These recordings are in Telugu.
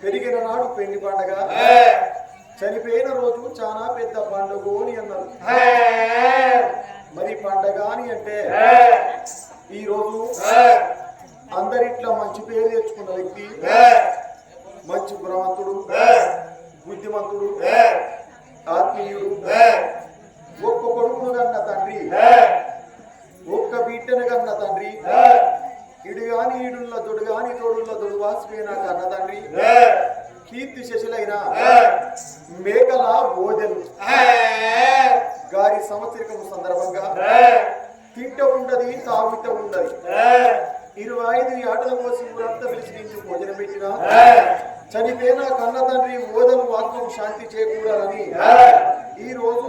పెరిగిన నాడు పెళ్ళి పండుగ. చనిపోయిన రోజు చాలా పెద్ద పండుగ అని అన్నారు. మరి పండగ అని అంటే ఈ రోజు అందరిట్లా మంచి పేరు తెచ్చుకున్న వ్యక్తి మంచి గుణవంతుడు బుద్ధిమంతుడు ఆత్మీయుడు ఒక్క కొడుకును కన్న తండ్రి ఒక్క బిడ్డను కన్న తండ్రి ఇడు గాని ఈడుల్ల తొడు గాని తోడుల్ల తొడు వాసిపోయిన కన్న తండ్రి. కీర్తి శశులైన మేకల ఓదెలు. గారి సంవత్సరికం సందర్భంగా తింట ఉండది తాగుట ఉండదు. ఇరవై ఐదు ఆటల కోసం ఊరంతా పిలిచి భోజనం పెట్టిన చనిపోయిన కన్న తండ్రి ఓదలు ఆత్మకు శాంతి చేకూడాలని ఈ రోజు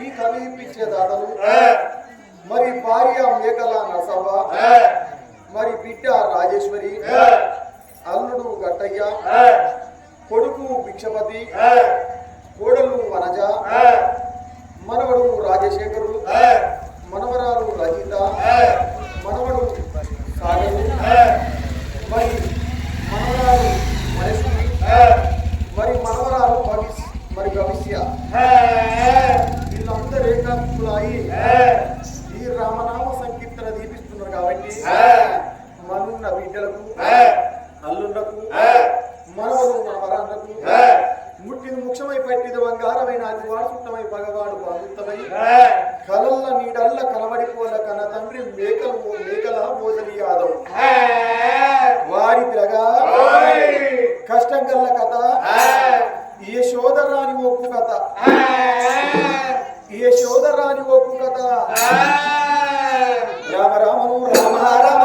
ఈ కవి ఇప్పించే దాతలు మరి భార్య మేకల నసభ మరి బిడ్డ రాజేశ్వరి. అల్లుడు గట్టయ్య. కొడుకు భిక్షపతి. కోడలు వనజ. మనవడు రాజశేఖరు. మనవరాలు ఏ శోధరాని ఒప్పు కథ? ఏ శోధరాని ఒప్పు కథ? రామ రామను రామ రామ.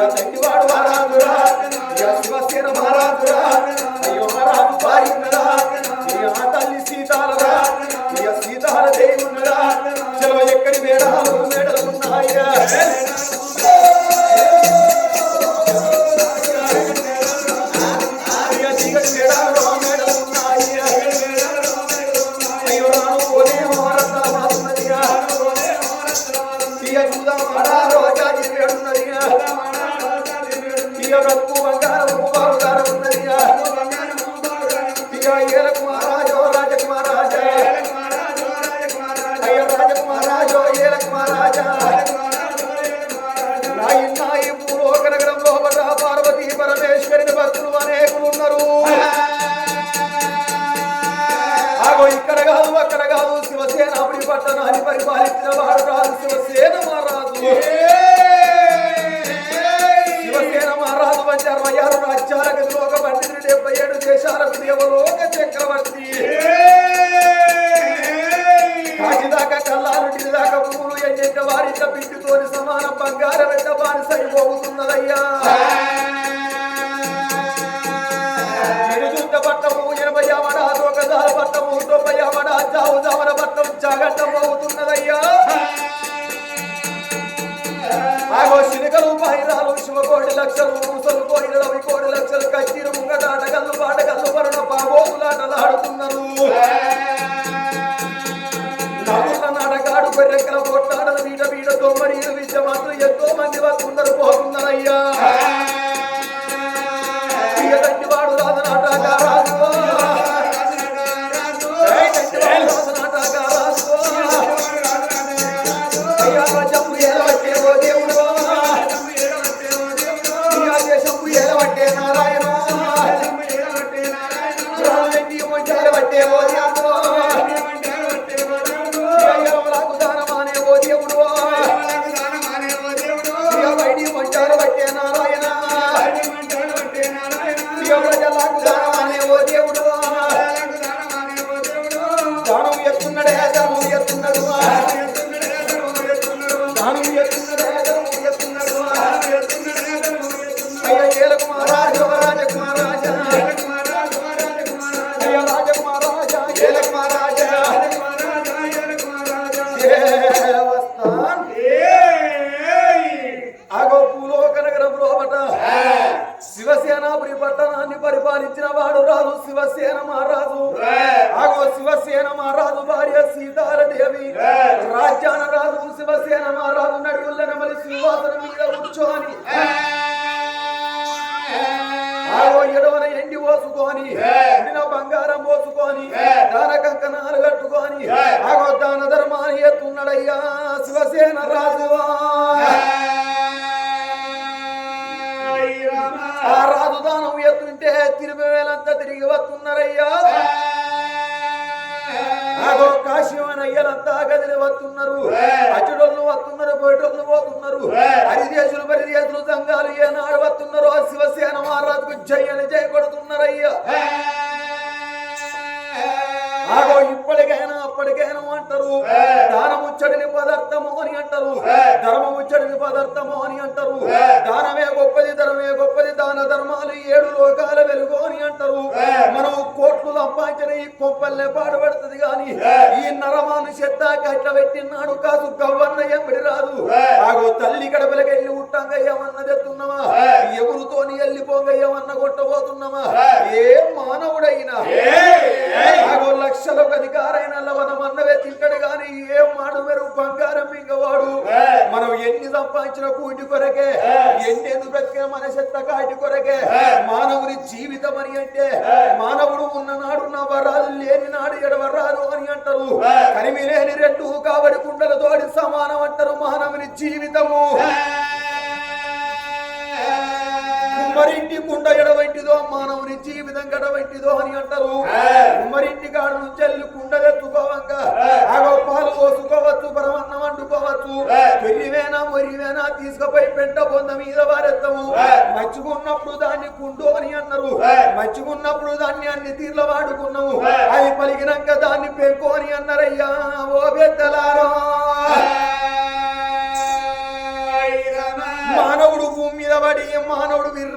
got to అవుతున్నదయ్యా పట్టము ఎనభై ఆమడ తోకదార పట్టము తొంభై పట్టం జాగట్టం అవుతున్నదయ్యా ఆగో శినికలు పైరాలు శివకోటి లక్షలు ముసలు కోడిలు కోడి లక్షలు కచ్చీరు ముంగటాటగల్లు పాటగల్లు పరుణ పాబోగులాటలాడు దానం కూర్చొని ఎడవన ఎండి పోసుకొని ఎండిన బంగారం పోసుకొని దాన కంకణాలు కట్టుకొని ఆగో దాన ధర్మాన్ని ఎత్తున్నాడయ్యా శివసేన రాజువా. ఆ రాజు దానం ఎత్తుంటే తిరిగి వేలంతా తిరిగి వస్తున్నారయ్యా. ఆగో కాశ్యమైన అయ్యలంతా గదిలి వస్తున్నారు అచ్చుడోళ్ళు వస్తున్నారు బయటోళ్ళు పోతున్నారు. హరిదేశులు పరిదేశులు సంఘాలు ఏనాడు వస్తున్నారు ఆ శివసేన మహారాజుకు జయ్యని జయ కొడుతున్నారయ్యా. ఆగో ఇప్పటికైనా అప్పటికైనా అంటారు. దానముచ్చడిని పదార్థము అని అంటారు. ధర్మముచ్చడిని పదార్థము అని అంటారు. దానమే గొప్పది ధర్మే గొప్పది దాన ధర్మాలు ఏడు లోకాల వెలుగు అని అంటారు. మనం కోట్లు సంపాదించిన ఈ కొంపల్లే పాడుపడుతుంది గాని ఈ నరమాను చెత్త కట్ల పెట్టినాడు కాదు గవ్వన్న ఎంబడి రాదు. ఆగో తల్లి గడపలకి వెళ్ళి ఉట్టంగా ఏమన్నా తెస్తున్నావా ఎవరితోని వెళ్ళిపోంగ ఏమన్నా కొట్టబోతున్నావా? ఏ. మానవుడైనా. ఆగో లక్షలకు అధికారైన లవనం అన్నవే తింటాడు గాని ఏ మాడు మెరుగు బంగారం మింగవాడు మనం ఎన్ని సంపాదించిన కూటి కొరకే ఎన్నెందు బ్రతికిన మన చెత్త కాటి కొరకే. మానవుని జీవితం అని అంటే మానవుడు ఉన్న నాడు నవ్వరాదు లేని నాడు ఎడవరాదు అని అంటారు. కనిమి లేని రెండు కాబడి కుండల తోడి సమానం అంటారు మానవుని జీవితము. కుమ్మరింటి కుండ ఎడవంటిదో మానవుని జీవితం గడవంటిదో అని అంటారు. కుమ్మరింటి కాడు నుంచి వెళ్ళి కుండ ఎత్తుకోవంక ఆగో పాలు పోసుకోవచ్చు పరమన్నం వండుకోవచ్చు. పెరివేనా మొరివేనా తీసుకుపోయి పెంట బొంద మీద వారెత్తము. మచ్చుకున్నప్పుడు దాన్ని కుండు అని అన్నారు. మచ్చుకున్నప్పుడు దాన్ని అన్ని తీర్ల వాడుకున్నాము. అది పలికినాక దాన్ని పెంకు అని అన్నారయ్యా. ఓ పెద్దలారో.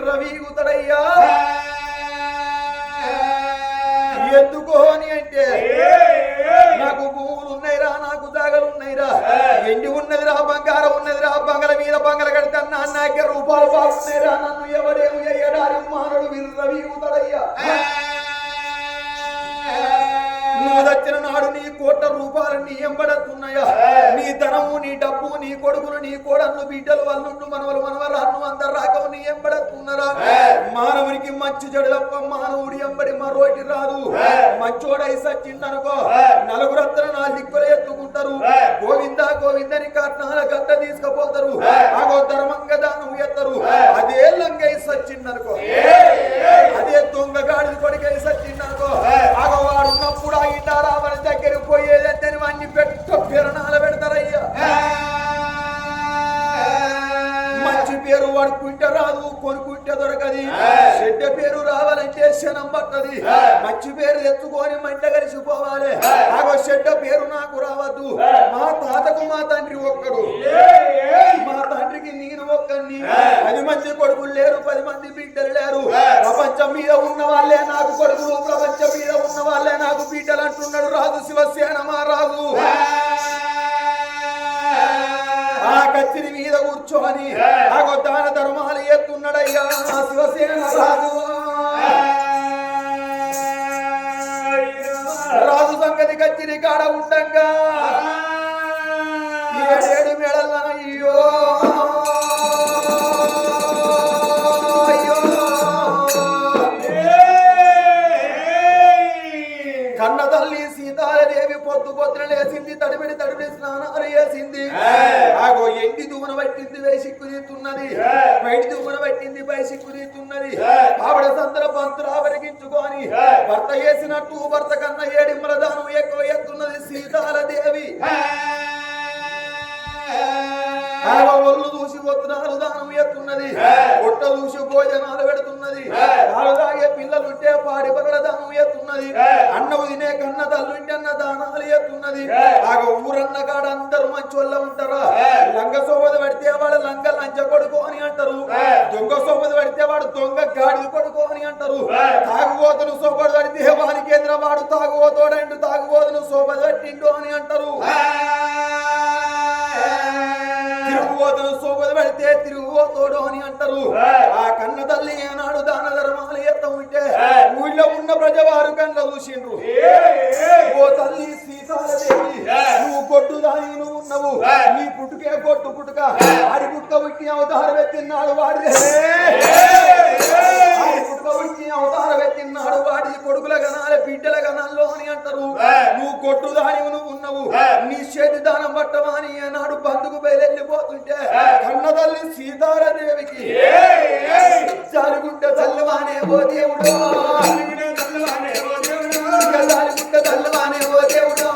విర్రవీగుతాడయ్యా ఎందుకో అని అంటే నాకు భూములు ఉన్నాయిరా నాకు జాగలు ఉన్నాయిరా ఎండి ఉన్నదిరా బంగారం ఉన్నదిరా బంగల మీద బంగల కడతాను నాకే రూపాయలు బాగున్నాయిరా. నన్ను ఎవడేమి ఎయ్యడారి మానవుడు విర్రవీగుతాడయ్యా నువ్వు దచ్చిన నాడు నీ కోట్ల రూపాయలు నీ ఎంబడతున్నాయా నీ ధనము నీ డబ్బు నీ కొడుకులు నీ కోడళ్ళు బిడ్డలు వాళ్ళుండు మనవలు మనవరాళ్ళు అందరు ఎంబడతున్నారా మానవునికి మంచి చెడు తప్ప మానవుడి ఎంబడి మరోటి రాదు. మంచోడై సచ్చిందనుకో నలుగురందరూ నా దిక్కులు ఎత్తుకుంటారు. గోవింద గోవిందని కట్నాల గట్ట తీసుకుపోతారు. ఆగో ధర్మంగా దానం ఎత్తరు. అదే లంగై సచ్చిందనుకో అదే దొంగ గాడి కొడుకై సచ్చిందనుకో ఆగో వాడు ఉన్నప్పుడు ఆ ఇంటారా మన దగ్గర పోయేదంటే అన్ని పెట్ట పిరణాలు వాడుకుంటే రాదు కొనుక్కుంటే దొరకది. చెడ్డ పేరు రావాలంటే శనం పట్టది. మంచి పేరు ఎత్తుకొని మంట కలిసిపోవాలి. ఆగో చెడ్డ పేరు నాకు రావద్దు. మా తాతకు మా తండ్రి ఒక్కడు. మా తండ్రికి నేను ఒక్కడిని. పది మంది కొడుకులు లేరు పది మంది బిడ్డలు లేరు. ప్రపంచం మీద ఉన్న వాళ్ళే నాకు కొడుకులు ప్రపంచం మీద ఉన్న వాళ్ళే నాకు బిడ్డలు అంటున్నాడు రాజు శివసేన మహారాజు. ఆ కత్తిరి మీద కూర్చొని ఆ దాన ధర్మాలు ఎత్తున్నాడయ్యా శివసేన రాజు. రాజు సంగతి కత్తిరి కాడ ఉండంగా. ఏడేడు మేడల అయ్యో పొద్దు పొద్దున లేచింది తడిబిడి తడిబిడి స్నానాలు చేసింది ఆగో ఎండి దూమన పట్టింది వేసిక్కు తీస్తున్నది. బయటి దూమన పట్టింది బయసిక్కు తీస్తున్నది. ఆవిడ సందర పంతులు ఆవరిగించుకొని భర్త చేసినట్టు భర్త కన్నా ఏడిమ్మల దానం ఎక్కువ ఎత్తున్నది ఆగో ఒళ్ళు చూసి వత్తునాలు దానం ఎత్తున్నది పొట్ట చూసి భోజనాలు పెడుతున్నది. పాలు తాగే పిల్లలుంటే పాడి పగల దానం ఎత్తున్నది అన్నవు తినే కన్న తల్లుంటే అన్న దానాలు ఎత్తున్నది ఆగ ఊరన్న కాడ అందరూ మంచోళ్ళ ఉంటారా? లంగ సోబద పడితే వాడు లంగ లంచ కొడుకు అని అంటారు. దొంగ సోబద పడితే వాడు దొంగ గాడిద కొడుకు అని అంటారు. తాగుబోతును సోబద పడితే వానికి ఎదుర వాడు తాగుబోతోడండు తాగుబోతును సోబద పట్టిండు అని అంటారు. పెడితే తిరుగుబోతోడు అని అంటారు. ఆ కన్న తల్లి ఏనాడు దాన ధర్మాలు ఎత్త ఉంటే ఊళ్ళో ఉన్న ప్రజవారు కన్న చూసిండ్రు ఓ తల్లి సీతాలదేవి నువ్వు కొట్టు దాని నువ్వు ఉన్నావు నీ పుట్టుకే కొట్టు పుట్టుక. ఆడి పుట్టుక పుట్టి అవతారం ఎత్తిన్నాడు వాడిదే. చేతి దానం పట్టమని నాడు బంధుకు బయలుపోతుంటే కన్న తల్లి సీతారాదేవికి జారుగుంట చల్లవానే ఓ దేవుడు! జారుగుంట చల్లవానే ఓ దేవుడు!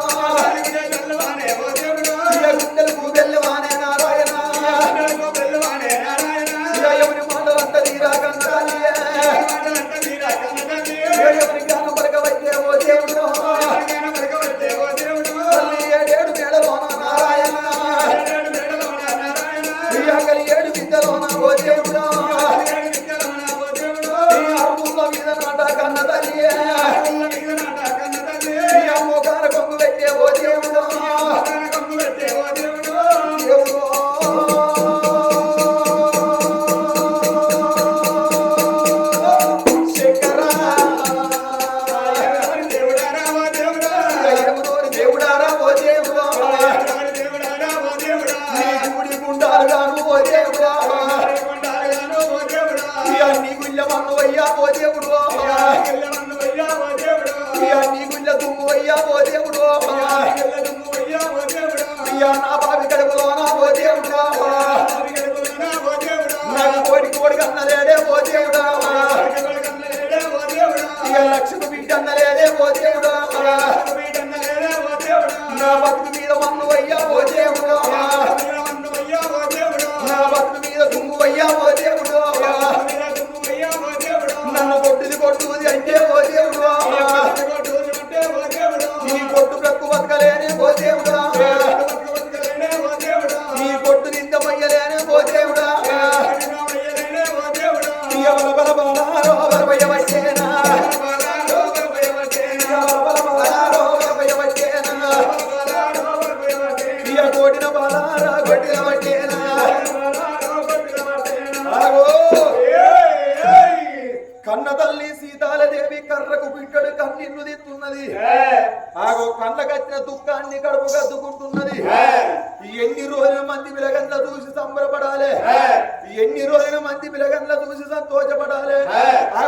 yeah, boy.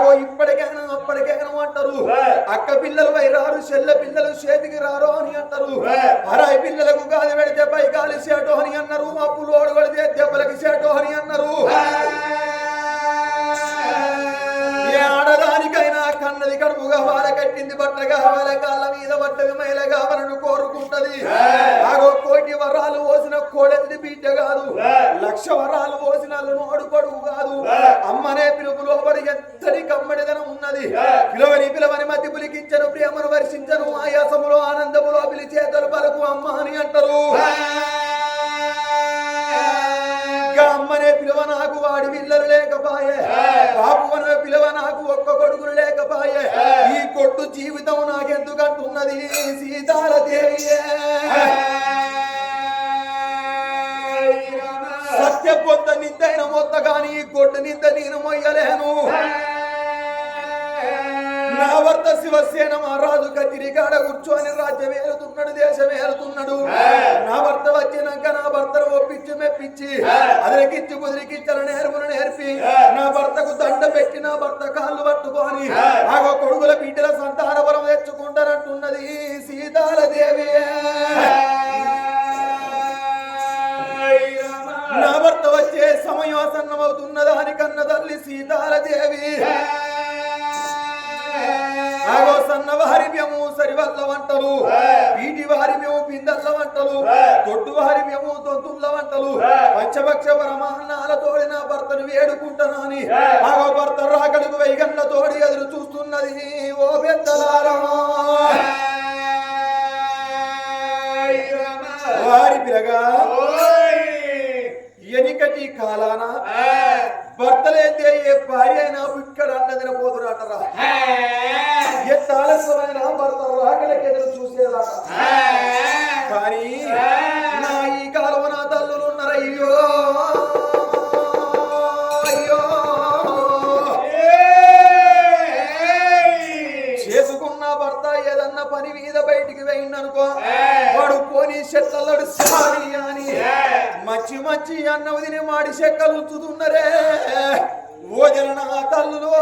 ఆగో ఇప్పటికైనా అప్పటికైనా అంటారు. అక్క పిల్లలు పై రారు చెల్ల పిల్లలు చేతికి రారు అని అంటారు. అరాయి పిల్లలకు గాలి పెడితే పై గాలి సేటో అని అన్నారు అప్పులు ఓడగడితే దెబ్బలకి సేటో అని అన్నారు. కడుపు కావాలి కట్టింది బట్ట కావాలి కాళ్ళ మీద బట్టలు మైల కావాలని కోరుకుంటది. ఆగో కోటి వరాలు పోసిన కోడెది బిడ్డ కాదు. లక్ష వరాలు పోసిన నోడు కొడుకు కాదు. అమ్మనే పిలుపు లోపడి ఎంతటి కమ్మడిదనం ఉన్నది. పిలవని పిలవని మధ్య పులికించను ప్రేమను వర్షించను ఆయాసములో ఆనందములో పిలిచేతలు పలుకు అమ్మ అని అంటారు. బాబు అనే పిలువ నాకు ఒక్క కొడుకులు లేకపాయే. ఈ కొట్టు జీవితం నాకెందుకంటున్నది? సీతాలదేవియే సత్య పొంద నిద్దైన మొత్త గాని గొడ్డు నిద్ద నేను మొయ్యలేను. నా భర్త శివసేన మహారాజు కచ్చిరికాడ కూర్చొని రాజ్యం ఏలుతున్నాడు దేశం ఏలుతున్నాడు నా భర్త వచ్చినాక నా భర్తను ఒప్పించి మెప్పించి అదిరికిచ్చి కుదిరికిచ్చల నేర్పును నేర్పి నా భర్తకు దండ పెట్టి నా భర్త కాళ్ళు పట్టుకొని ఆగో కొడుకుల బిడ్డల సంతాన బలం తెచ్చుకుంటానంటున్నది సీతాల దేవి నా భర్త వచ్చే సమయం ఆసన్నమవుతున్నదా అని కన్న తల్లి సీతాల దేవి ఆగో సన్న వారిమ్యము సరివల్ల వంటలు. వీటి వారిమ్యము పిందల్ల వంటలు. తొట్టు వారిమ్యము తొంతుల్ల వంటలు. పంచభక్ష పరమాన్నాల తోడి నా భర్తను వేడుకుంటానని ఆగో భర్త రాకడుకు వైగన్న తోడి ఎదురు చూస్తున్నది ఓ పెద్దలారమా వారి పిరగా. ఎనికటి కాలాన భర్తలేందే ఏ భార్య అయినా ఇక్కడ అన్నదిన పోతురాటరా? ఎంత ఆలస్యమైన భర్త రాకలకి ఎదురు చూసేదాట. కానీ నా ఈ కాలం నా తల్లులు ఉన్నారయ్యో. పోయిందనుకో వాడు పోని చెట్లడు సాని అని. మంచి మంచి అన్నం తిని మాడి చెక్కలు ఉంచుతున్నరే ఓ జన నా తల్లులో.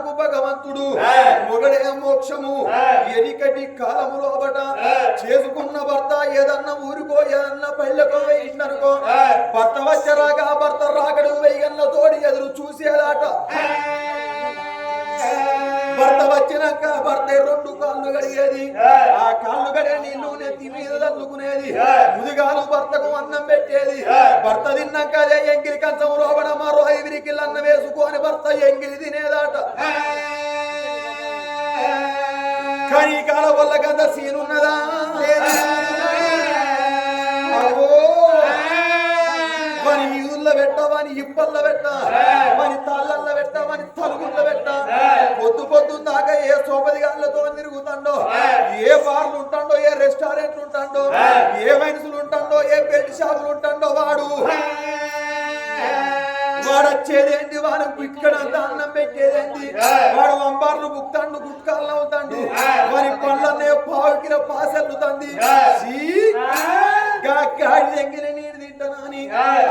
భర్తే నాకు భగవంతుడు. మొగడే మోక్షము. ఎనికటి కాలము లోబట చేసుకున్న భర్త ఏదన్నా ఊరుకో ఏదన్నా పళ్ళకో వేయిందనుకో భర్త వచ్చరాగా భర్త రాకడు వెయ్యన్న తోడి ఎదురు చూసేదాట భర్త వచ్చినాక భర్త రెండు కాళ్ళు గడిగేది ఆ కాళ్ళు గడే నీళ్ళు నెత్తి మీద తల్లుకునేది ముదిగాలు భర్తకు అన్నం పెట్టేది. భర్త తిన్నాక అదే ఎంగిలి కంచం ఐవిరికి అన్నం వేసుకొని భర్త ఎంగిలి తినేదాట. కానీ ఈ కాలం వల్ల గంత సీనున్నదా అగో ఈదుల్లో పెట్ట వాని ఇప్పల్ల పెట్ట మరి తాళ్ళల్ల పెట్ట వాని తలుగుల్ల పెట్ట. పొద్దు పొద్దు దాకా ఏ సోపది గాళ్ళతో తిరుగుతాండో? ఏ బార్లు ఉంటాడో? ఏ రెస్టారెంట్లు ఉంటాడో? ఏ వైన్సులు ఉంటాడో? ఏ బెల్ట్ షాపులు ఉంటాడో వాడు? వాడు వచ్చేదేంటి వాడు ఇక్కడ అన్నం పెట్టేదేంటి? వాడు అంబార్లు బుక్తాండు గుట్కాలను అవుతాడు. వారి పళ్ళనే పావుకిల పాసెల్లుతుంది దగ్గర నీరు తింటానని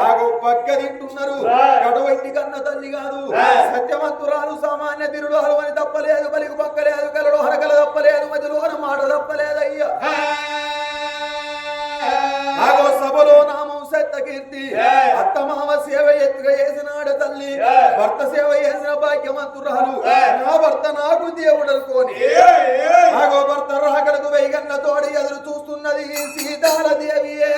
ఆగో పక్క తింటున్నారు. గడవైటి కన్న తల్లి కాదు. సత్యవంతురాలు సామాన్య తిరుడు అని తప్పలేదు పలికి పక్కలేదు కలడు హరకల తప్పలేదు మధ్యలోన మాట తప్పలేదు అయ్యా. ఆగో సభలో సత్త కీర్తి. అత్తమామ సేవ ఎత్తుగా చేసినాడు తల్లి. భర్త సేవ చేసిన భాగ్యం భాగ్యమంతురాలు నా భర్త నాకు దేవుడు అనుకోని. నాగో భర్త రాకలకు వైగన్న తోడి ఎదురు చూస్తున్నది సీతాల దేవియే.